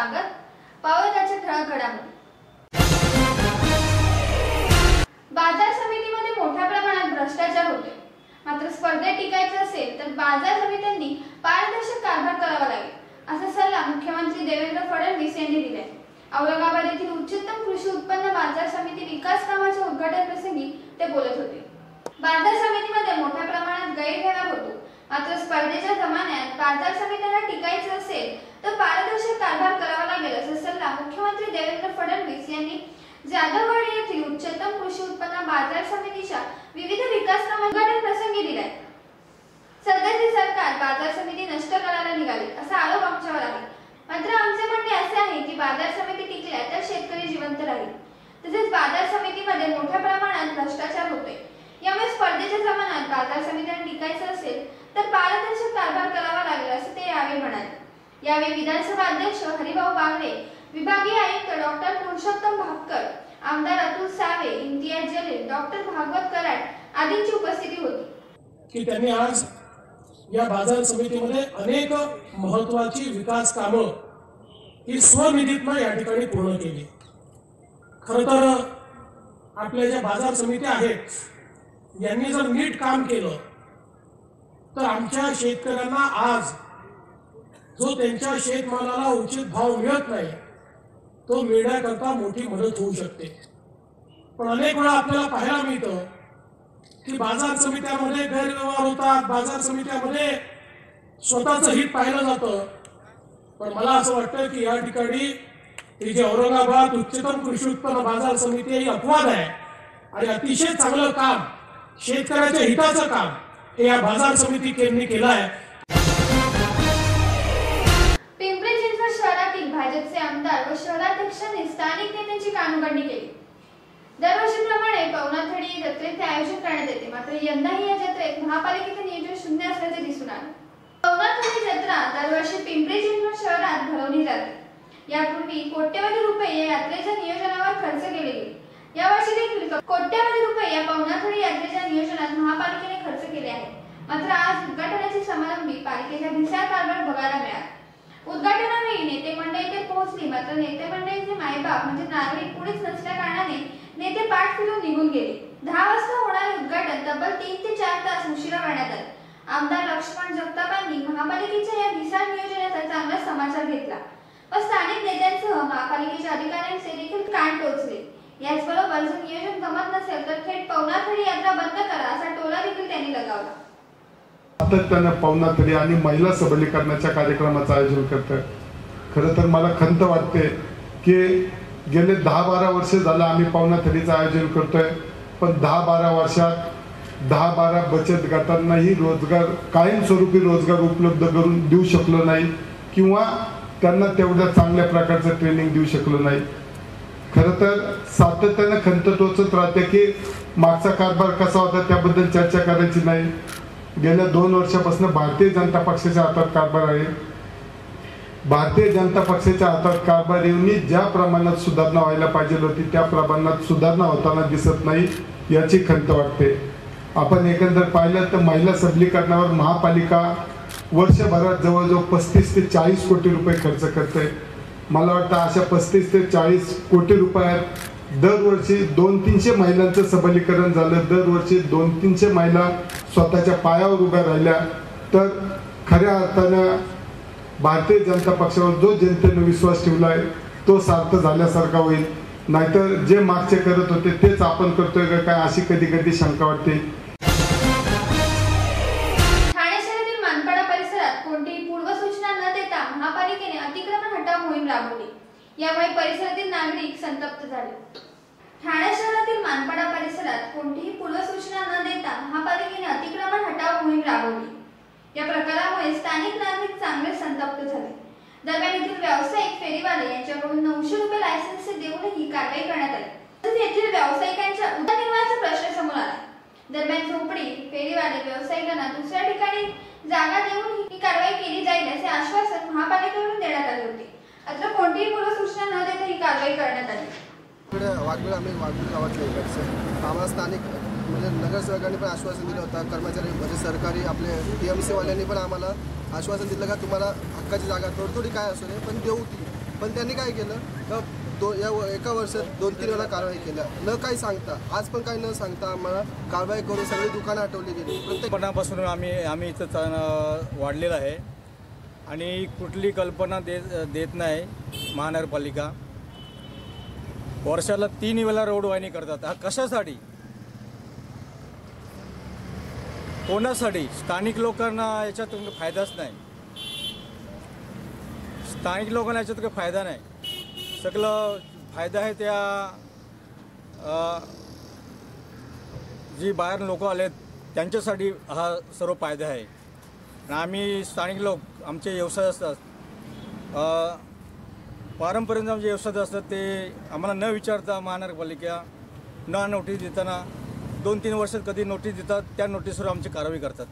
स्वागत. पाहूया ठळक घडामोडी बाजार समितीमध्ये मोठ्या प्रमाणात भ्रष्टाचार होते मात्र स्पर्धेत टिकायचं असेल तर बाजार समित्यांनी पारदर्शक कारभार करावा लागेल असा सल्ला मुख्यमंत्री देवेंद्र फडणवीस यांनी दिलाय. औरंगाबाद येथील उच्चतम कृषी उत्पन्न बाजार समिती विकास कामाच्या उद्घाटन प्रसंगी ते बोलत होते. बाजार समितीमध्ये मोठ्या प्रमाणात गैरव्यवहार होतो. मात्र स्पर्धेच्या जमान्यात बाजार समित्यांना टिकायचं असेल तर पारदर्शक कारभार करावा लागेल असा सल्ला मुख्यमंत्री देवेंद्र फडणवीस यांनी जाधववाडी येथील उच्चतम कृषी उत्पन्न बाजार समितीच्या विविध विकास कामांच्या प्रसंगी दिलाय. सध्याचे सरकार बाजार समिती नष्ट करायला निघाले असा आरोप आमच्यावर आहे. मात्र आमचे म्हणणे असे आहे की बाजार समिती टिकल्या तर शेतकरी जिवंत राहील. तसेच बाजार समितीमध्ये मोठ्या प्रमाणात भ्रष्टाचार होतोय. यामुळे स्पर्धेच्या जमान्यात बाजार समित्यांना टिकायचं असेल तर पारदर्शक कारभार करावा लागेल असं ते यावेळी म्हणाले. यावेळी विधानसभा अध्यक्ष हरिभाऊ बागडे विभागीय आयुक्त डॉक्टर पुरुषोत्तम भापकर आमदार अतुल सावे इम्तियाज जलील डॉक्टर भागवत कराड आदींची उपस्थिती होती. की त्यांनी आज या बाजार समितीमध्ये अनेक महत्वाची विकास कामं ही स्वनिधीतनं या ठिकाणी पूर्ण केली. खर तर आपल्या ज्या बाजार समित्या आहेत यांनी जर नीट काम केलं तर आमच्या शेतकऱ्यांना आज जो त्यांच्या शेतमालाला उचित भाव मिळत नाही तो मिळण्याकरता मोठी मदत होऊ शकते. पण अनेक वेळा आपल्याला पाहायला मिळतं की बाजार समित्यामध्ये गैरव्यवहार होतात बाजार समित्यामध्ये स्वतःचं हित पाहिलं जातं. पण मला असं वाटतं की या ठिकाणी ही जी औरंगाबाद उच्चतम कृषी उत्पन्न बाजार समिती ही अपवाद आहे आणि अतिशय चांगलं काम शेतकऱ्याच्या हिताचं काम हे या बाजार समिती केंद्री केलं आहे. पक्षाने स्थानिक नेत्यांची कानउघडणी केली. दरवर्षीप्रमाणे पवनाथडी जत्रेचे आयोजन करण्यात येते. मात्र यंदाही या जत्रेत महापालिकेचे नियोजन शून्य असल्याचे दिसून आले. पवनाथडी जत्रा दरवर्षी पिंपरी चिंचवड शहरात भरवली जाते. यापूर्वी कोट्यवधी रुपये या यात्रेच्या नियोजनावर खर्च केले गेले. यावर्षी देखील कोट्यवधी रुपये या पवनाथडी यात्रेच्या नियोजनात महापालिकेने खर्च केले आहे मात्र आज उद्घाटनाची समारंभी पालिकेच्या भिसा कारभार बघायला मिळाला. उद्घाटनावेळी नेते मंडळी येथे पोहोचली. मात्र नेते मंडळीचे मायबाप म्हणजे नागरिक कुणीच नसल्या कारणाने नेते पाठ फिरून निघून गेले. दहा वाजता होणारे उद्घाटन तब्बल तीन ते चार तास उशिरा करण्यात आले. आमदार लक्ष्मण जगतापांनी महापालिकेच्या या भिसार नियोजनाचा चांगला समाचार घेतला व स्थानिक नेत्यांसह महापालिकेच्या अधिकाऱ्यांचे देखील कान टोचले. याचबरोबर जर नियोजन जमत नसेल तर थेट पवनाथडी यात्रा बंद करा असा टोला देखील त्यांनी लगावला. सातत्यानं पवनाथडी आणि महिला सबलीकरणाच्या कार्यक्रमाचं आयोजन करतं खरं तर मला खंत वाटते की गेले दहा बारा वर्ष झालं आम्ही पवनाथडीचं आयोजन करतोय पण दहा बारा वर्षात दहा बारा बचत गटांनाही रोजगार कायमस्वरूपी रोजगार उपलब्ध करून देऊ शकलो नाही किंवा त्यांना तेवढ्या चांगल्या प्रकारचं ट्रेनिंग देऊ शकलो नाही. खरं तर सातत्यानं खंत टोचत राहते की मागचा कारभार कसा होता त्याबद्दल चर्चा करायची नाही. गेल्या दोन वर्षापासून भारतीय जनता पक्षाच्या हातात कारभार आहे. भारतीय जनता पक्षाच्या हातात कारभार येऊन ज्या प्रमाणात सुधारणा व्हायला पाहिजे होती त्या प्रमाणात सुधारणा होताना दिसत नाही याची खंत वाटते. आपण एकंदर पाहिलं तर महिला सबलीकरणावर महापालिका वर्षभरात जवळजवळ पस्तीस ते चाळीस कोटी रुपये खर्च करते. मला वाटतं अशा पस्तीस ते चाळीस कोटी रुपयात दरवर्षी दोन तीनशे महिलांचं सबलीकरण झालं. दरवर्षी दोन तीनशे महिला स्वतःच्या पायावर उभ्या राहिल्या. तर खऱ्या अर्थानं भारतीय जनता पक्षावर जो जनतेने विश्वास ठेवलाय तो सार्थ झाल्यासारखा होईल. नाहीतर जे मागचे करत होते तेच आपण करतोय का काय अशी कधी कधी शंका वाटते. ठाणे शहरातील मानपाडा परिसरात कोणतीही पूर्वसूचना न देता महापालिकेने अतिक्रमण हटाव मोहीम राबवली. यामुळे परिसरातील नागरिक संतप्त झाले. ठाणे शहरातील मानपाडा परिसरात कोणतीही पूर्वसूचना न देता महापालिकेने अतिक्रमण हटाव मोहीम राबवली. या प्रकारामुळे स्थानिक नागरिक चांगले संतप्त झाले. दरम्यान येथील व्यावसायिक फेरीवाले यांच्याकडून नऊशे रुपये लायसन्स देऊनही कारवाई करण्यात आली. तसेच येथील व्यावसायिकांच्या उदरनिर्वाहाचा प्रश्न समोर आला. दरम्यान झोपडी फेरीवाले व्यावसायिकांना दुसऱ्या ठिकाणी जागा देऊन ही कारवाई केली जाईल असे आश्वासन महापालिकेकडून देण्यात आले होते. मात्र कोणतीही पूर्वसूचना न देता ही कारवाई करण्यात आली. वाघबीळ आम्ही वाघबीळ गावातले इकडचे आम्हाला स्थानिक म्हणजे नगरसेवकांनी पण आश्वासन दिलं होतं कर्मचारी म्हणजे सरकारी आपले टी एम सीवाल्यांनी पण आम्हाला आश्वासन दिलं का तुम्हाला हक्काची जागा थोडी थोडी काय असू नये पण देऊ ती. पण त्यांनी काय केलं तर दो या व- एका वर्षात दोन तीन वेळा कारवाई केल्या. न काही सांगता आज पण काही न सांगता आम्हाला कारवाई करून सगळी दुकानं आठवली गेली. प्रत्येक पणापासून आम्ही आम्ही इथं वाढलेलं आहे. आणि कुठली कल्पना देत देत नाही महानगरपालिका. वर्षाला तीन वेळा रोड वाहिनी करतात. हा कशासाठी? कोणासाठी? स्थानिक लोकांना याच्यातून फायदाच नाही. स्थानिक लोकांना याच्यात काही फायदा नाही. सगळं फायदा आहे त्या जी बाहेर लोक आलेत त्यांच्यासाठी हा सर्व फायदा आहे. आम्ही स्थानिक लोक आमचे व्यवसाय असतात. पारंपरिक आमचे व्यवसाय असतात ते आम्हाला न विचारता महानगरपालिका न नोटीस देताना दोन तीन वर्षात कधी नोटीस देतात त्या नोटीसवर आमची कारवाई करतात.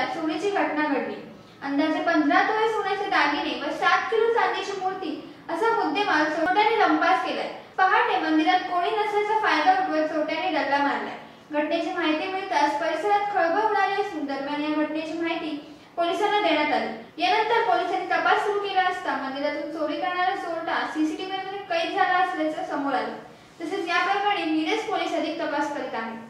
देवीच्या सोन्याची चोरीची घटना घडली. अंदाजे पंधरा तोळे सोन्याचे दागिने व सात किलो चांदीची मूर्ती असा मुद्देमाल चोरट्याने लंपास केलाय. पहाटे मंदिरात कोणी नसल्याचा फायदा उठवत चोरट्याने डल्ला मारलाय. घटनेची माहिती मिळताच परिसरात खळबळ उडाली असून दरम्यान या घटनेची माहिती पोलिसांना देण्यात आली. यानंतर पोलिसांनी तपास सुरू केला असता मंदिरातून चोरी करणारा चोरटा सीसीटीव्ही मध्ये कैद झाला असल्याचं समोर आलं. तसेच या प्रकरणी मिरज पोलीस अधिक तपास करीत आहेत.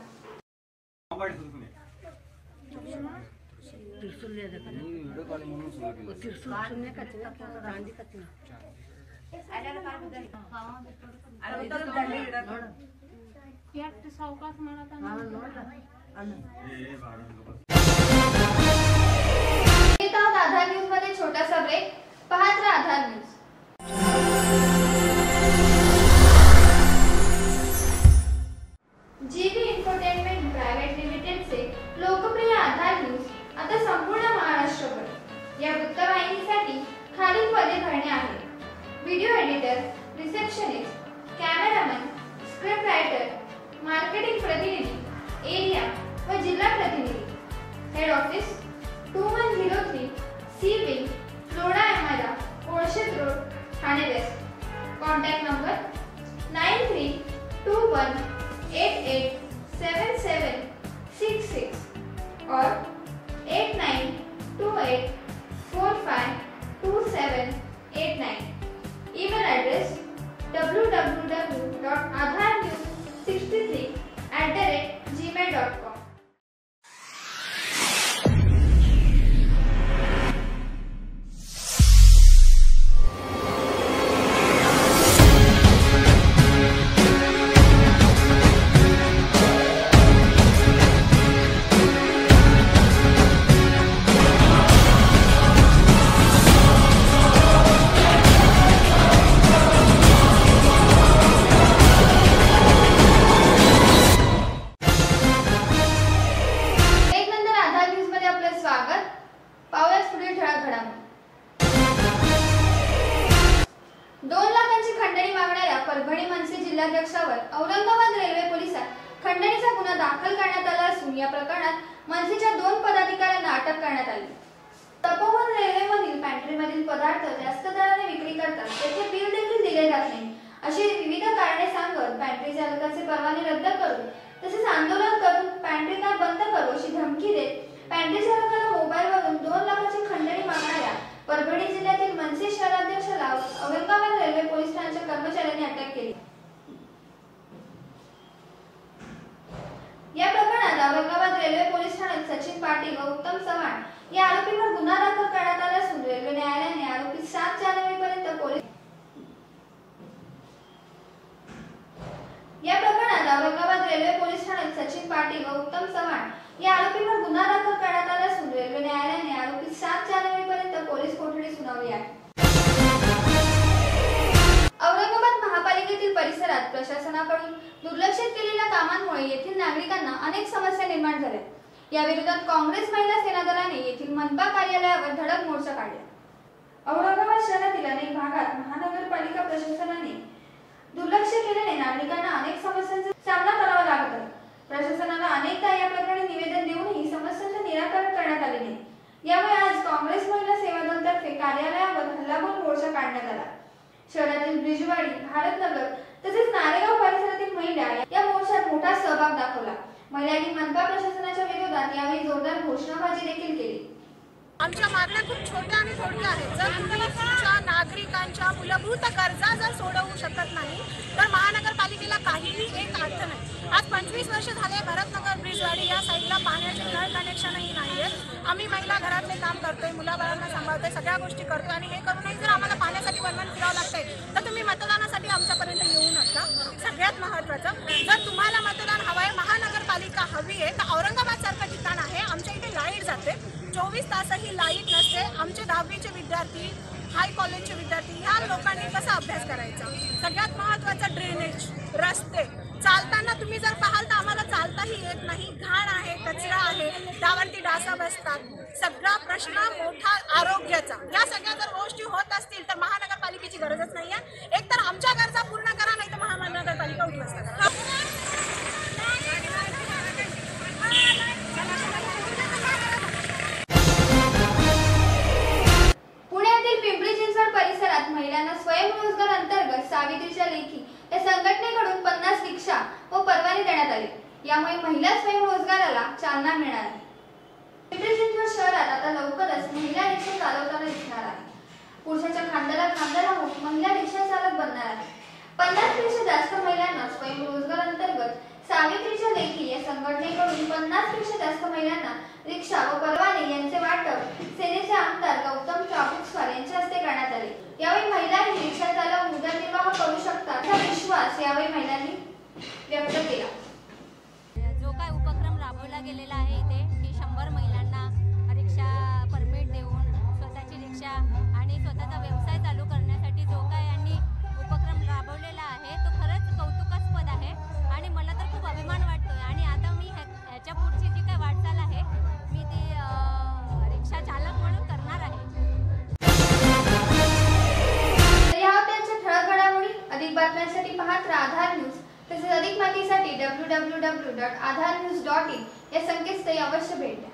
आधार न्यूजमध्ये छोटासा ब्रेक पाहत राहा Aadhar news. Head office two one zero three C wing Lodha Amara Kolshet road Thane west contact number nine three two one eight eight seven seven six six और eight nine two eight four five two seven eight nine email address W W W या प्रकरणात मनसेच्या दोन पदाधिकाऱ्यांना अटक करण्यात आली. तपोवन रेल्वेमधील पॅन्ट्रीमधील पदार्थ जास्त दराने विक्री करतात त्याचे बिल देखील दिले जात नाही. अशी विविध कारणे सांगत पॅन्ट्री चालकाचे परवाने रद्द करून तसेच आंदोलन करून पॅन्ट्री कार बंद करू अशी धमकी देत पॅन्ट्री चालकाला मोबाईलवरून दोन लाखाची खंडणी मागणाऱ्या परभणी जिल्ह्यातील मनसे शहराध्यक्षाला औरंगाबाद रेल्वे पोलीस ठाण्याच्या कर्मचाऱ्यांनी अटक केली या प्रकरणात औरंगाबाद रेल्वे पोलीस ठाण्यात सचिन पाटील व उत्तम चव्हाण या आरोपींवर गुन्हा दाखल करण्यात आला असून रेल्वे न्यायालयाने आरोपी सात जानेवारीपर्यंत पोलीस या प्रकरणात औरंगाबाद रेल्वे पोलीस ठाण्यात सचिन पाटील व उत्तम चव्हाण या आरोपींवर गुन्हा दाखल करण्यात आला असून रेल्वे न्यायालयाने आरोपी सात जानेवारीपर्यंत पोलीस कोठडी आहे औरंगाबाद महापालिकेतील परिसरात प्रशासनाकडून दुर्लक्षित केलेल्या कामांमुळे येथील नागरिकांना अनेक समस्या निर्माण झाल्या. या विरोधात काँग्रेस महिला सेना दलाने येथील मनपा कार्यालयावर धडक मोर्चा काढला. औरंगाबाद शहरातील अनेक भागात महानगरपालिका प्रशासनाने दुर्लक्ष केल्याने नागरिकांना अनेक समस्यांचा सामना करावा लागत आहे. प्रशासनाला अनेकदा या प्रकरणी निवेदन देऊनही समस्यांचे निराकरण करण्यात आले नाही यामुळे आज काँग्रेस महिला सेवा दल तर्फे कार्यालयावर हल्लाबोल मोर्चा काढण्यात आला. शहरातील ब्रिजवाडी भारतनगर तसेच नारेगाव परिसरातील महिला या मोर्चात मोठा सहभाग दाखवला. महिलांनी मनपा प्रशासनाच्या विरोधात यावेळी जोरदार घोषणाबाजी देखील केली. आमच्या मागण्या खूप छोट्या आणि थोडक्या आहेत. जर तुम्ही तुमच्या नागरिकांच्या मूलभूत गरजा जर सोडवू शकत नाही तर महानगरपालिकेला काहीही एक अर्थ नाही. आज पंचवीस वर्ष झाले भरतनगर ब्रिजवाडी या साईडला पाण्याचे नळ कनेक्शनही नाही आहेत आम्ही महिला घरातले काम करतोय मुलाबाळांना सांभाळतोय सगळ्या गोष्टी करतोय आणि हे करूनही जर आम्हाला पाण्यासाठी वर्णन फिरावं लागतंय तर तुम्ही मतदानासाठी आमच्यापर्यंत येऊ नका. सगळ्यात महत्त्वाचं जर तुम्हाला मतदान हवं आहे महानगरपालिका हवी आहे तर औरंगाबाद सारखं ठिकाण आहे आमच्या इथे लाइट जाते. चोवीस तासही लाइट नसते. आमचे दहावीचे विद्यार्थी हाय कॉलेजचे विद्यार्थी ह्या लोकांनी कसा अभ्यास करायचा? सगळ्यात महत्त्वाचं ड्रेनेज रस्ते. चालताना तुम्ही जर पाहाल तर आम्हाला चालताही येत नाही. घाण आहे कचरा आहे त्यावरती डासा बसतात. सगळा प्रश्न मोठा आरोग्याचा. या सगळ्या जर गोष्टी होत असतील तर महानगरपालिकेची गरजच नाही आहे एक तर आमच्या गरजा पूर्ण करा नाही तर महानगरपालिका उद्ध्वस्त करा. सावित्रीच्या लेखी या संघटनेकडून पन्नासपेक्षा जास्त महिलांना रिक्षा व परवाने यांचे वाटप सेनेचे आमदार गौतम चाबुकस्वार यांच्या हस्ते करण्यात आले. यावेळी महिलांनी रिक्षा चालवून उदरनिर्वाह करू शकतात असा विश्वास यावेळी महिलांनी व्यक्त केला. जो काय उपक्रम राबवला गेलेला आहे इथे की शंभर महिलांना माहितीसाठी W W W dot Aadhar news dot in या संकेतस्थळी अवश्य भेट द्या.